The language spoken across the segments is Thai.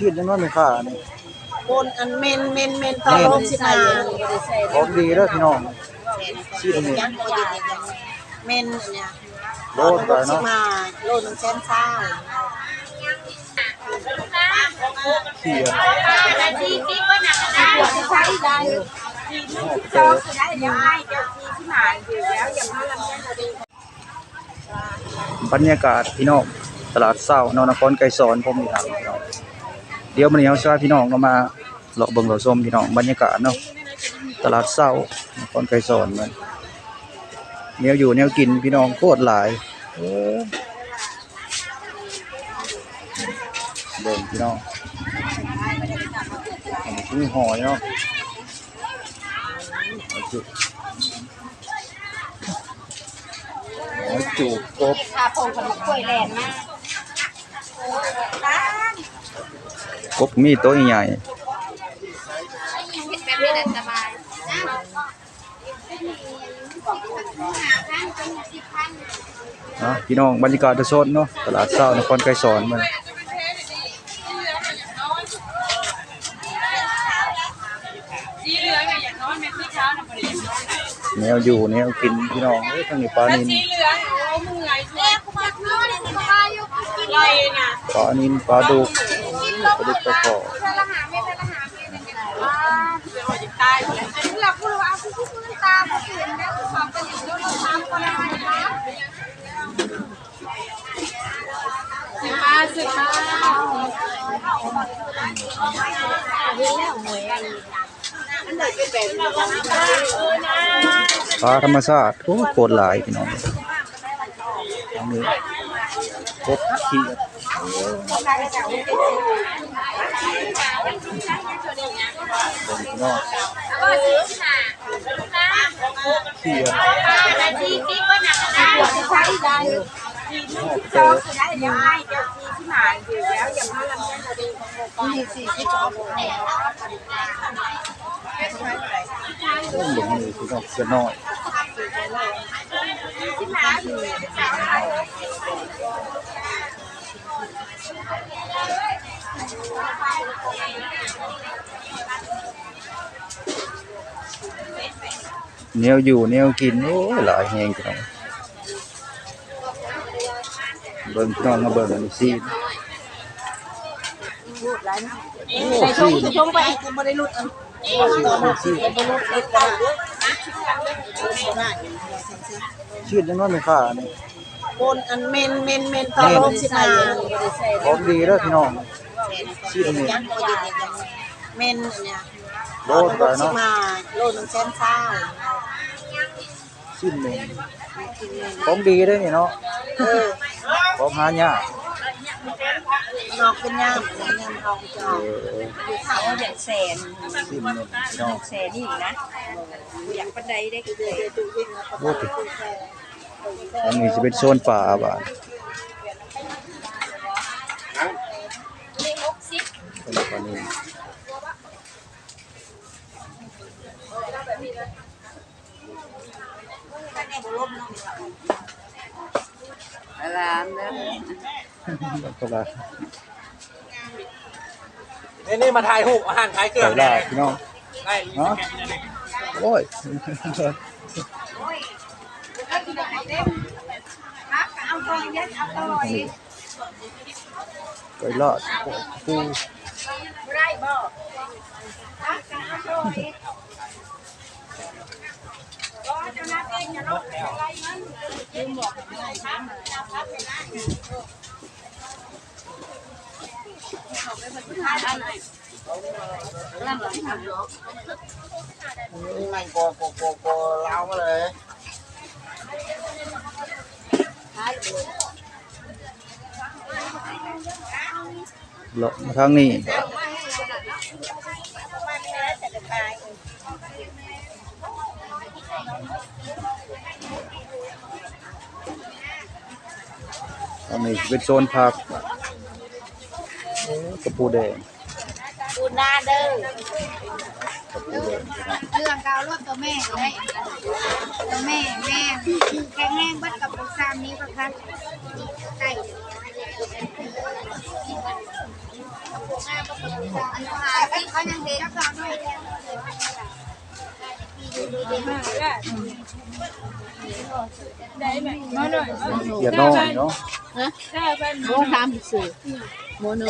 ชื่อยังน้อยไม่ค่านี่บนอันเมนเมนเมนตอลบสิมาของดีเด้อพี่น้องชื่อนี่ยังนี้เมนเนี่ยโลดไปเนาะสิมาโลดนึงแสนเศร้าเขียที่ที่ก็หนักนะใช้ได้เจอได้ยังไงเจ้าที่ที่หมายอยู่แล้วอย่ามาลำเล่นเราดีบรรยากาศพี่น้องตลาดเศร้านอนครไกรสอนผมนี่ครับพี่น้อง เดี๋ยวมื้อนี้เฮาสิพาพี่น้องเรามาเลาะเบิ่งเลาะชมพี่น้องบรรยากาศเนาะตลาดเศร้านครไกรสอนมันแนวอยู่แนวกินพี่น้องโคตรหลายเบิ่งพี่น้องอันนี้คือหอยเนาะหอยจุกหอยจุกบพาพงขนมกล้วยแลนมาก กบมีตัวใหญ่เห็ดแบบนี้แหละสบายนะพี่น้องบรรยากาศสดๆเนาะตลาดเช้านครไกรสอนมันแนวอยู่แนวกินพี่น้องเอ้ยทางนี้ปลานินเหลืองโอ้มึงไงเอ๊ะกูมาโน่นนี่ก็มาอยู่กินเลยน่ะปลานินปลาดุก ปลาดุกปลาขอเธอละหาไม่เธอละหาไม่เป็นกันว่าเดี๋ยวจะตายเลยหลับกูรู้ว่ากูกูกูตาบ่เห็นแล้วกูสอบกันอยู่แล้วเราทำกันอะไรนะสิมาปลาธรรมชาติโอ้โคตรหลายพี่น้องทางนี้กบขี้เบิ่งพี่น้องก็สิค่ะขี้าทีที่ก็หนักนะใช้ได้เจอได้ยังไงเจ้าที่ ที่หมาอยู่แล้วอย่ามาลำเล่นเราดีของโมกนี่สิที่จอดโอ้เบิ่งนี่พี่น้องเสีย แนวอยู่แนวกินโอ้ยหลายแฮงพี่น้องเบิ่งพี่น้องมาเบิ่งอันนี้สิพูดหลายนะโอ้ใส่ชสิงใส่ชงไปกูบ่ได้ลุดอันตอนนั้นสิบ่ลุดลุดกันบ่ได้ชื่อยังน้อยไม่ค่านี่ บนอันเมนเมนเมนตอลบสิมาของดีเด้อพี่น้องชื่อนี่ยังบ่ยินอีกยังเมนอันเนี่ยโลดไปสิเนาะมาโลดนึงแสนเศร้าชื่อนี่ของดีเด้อนี่เนาะเออของหายากนอกเป็นย่ามย่ามทองจอเออเขาเด็กแสนชื่อนี่พี่น้องแสนนี่นะอยากปันไดได้ก็เลยโอ้ติ อันนี้จะเป็นโซนป่าบ่าเลขหกสิบเป็นป่านี้อารามนะก็ละนี่นี่มาถ่ายรูอาหารขายเครื่อไก่งลาดพี่น้องได้เนาะโอ้ย เอาตอนยัดเอาตอนนี่ไก่ลา ลงข้างนี้ อันนี้เป็นโซนผักกระปูแดงปูนาเด้อ เรื่องกาวรถตัวแม่ก็ตัวแม่แม่แข็งแรงเบัดกับลูกสามนี้ปะคะใช่เดี๋ยวได้หน้อยานอนเนาะ ได้เป็น ต้องทำสื่ Mono.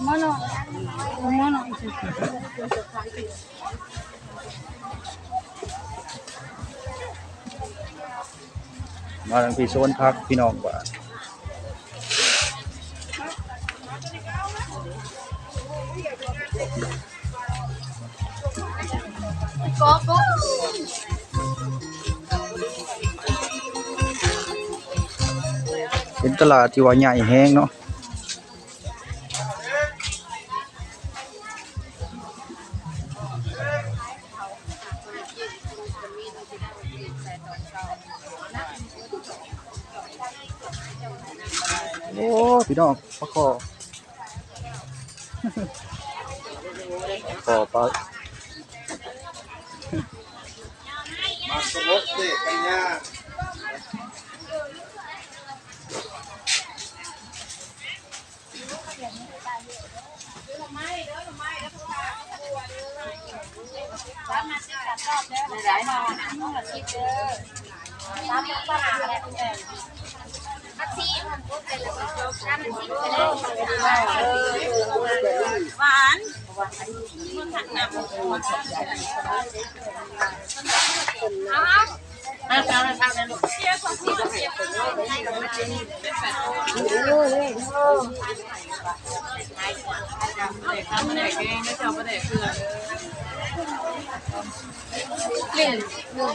Mono. Mono. Mà đang bị xôn phát phi nòng quá. กอกุ๊เป็นตลาดที่ว่าใหญ่แห้งเนาะ โอ้ พี่น้องปลาคอปลาปลามาสมบเด็กไปย่างรับมาสิบมรอบแล้วหลายหน่ต้องมาชิดเด้อรับมาฝรั่งอะไรคุณแม่ วัคซีนน้ำมันซีไปเลยหวานมันขัดหนักเอาเอาเอาเอาเลยลูกเสียของพี่เสียของโอ้ยโอ้ยทำได้เองนะเจ้าประเดี๋ยวเพื่อนเล่นหนึ่ง